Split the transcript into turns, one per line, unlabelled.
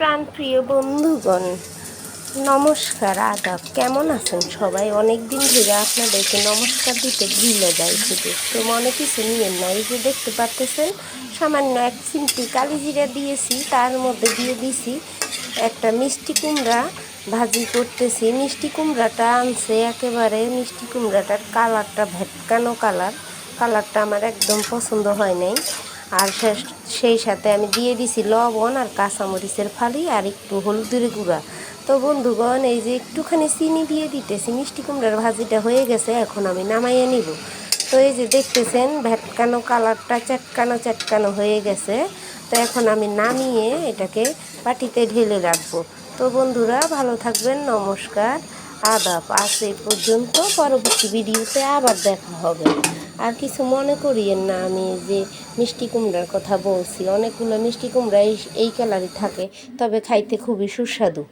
প্রাণপ্রিয় বন্ধুগণ, নমস্কার, আদাব। কেমন আছেন সবাই? অনেক দিন ধরে আপনাদেরকে নমস্কার দিতে ভুলে যাই শুধু তো মনে কিছু নিয়েন না এই যে দেখতে পারতেছেন, সামান্য এক চিমটি কালি জিরা দিয়েছি, তার মধ্যে দিয়ে দিছি একটা মিষ্টি কুমড়া ভাজি করতেছি। মিষ্টি কুমড়াটা আনছে একেবারে, মিষ্টি কুমড়াটার কালারটা ভেটকানো কালার। কালারটা আমার একদম পছন্দ হয় নাই। আর সেই সাথে আমি দিয়ে দিছি লবণ আর কাঁচামরিচের ফালি আর একটু হলুদের গুঁড়া। তো বন্ধুগণ, এই যে একটুখানি চিনি দিয়ে দিতেছি, মিষ্টি কুমড়ার ভাজিটা হয়ে গেছে, এখন আমি নামাইয়ে নিব। তো এই যে দেখতেছেন ভ্যাটকানো কালারটা চটকানো চটকানো হয়ে গেছে। তো এখন আমি নামিয়ে এটাকে পাটিতে ঢেলে রাখব। তো বন্ধুরা, ভালো থাকবেন, নমস্কার, আদাব। আজ এই পর্যন্ত, পরবর্তী ভিডিওতে আবার দেখা হবে। আর কিছু মনে করিয়েন না আমি যে মিষ্টি কুমড়ার কথা বলছি। অনেকগুলো মিষ্টি কুমড়া এই কালারই থাকে, তবে খাইতে খুবই সুস্বাদু।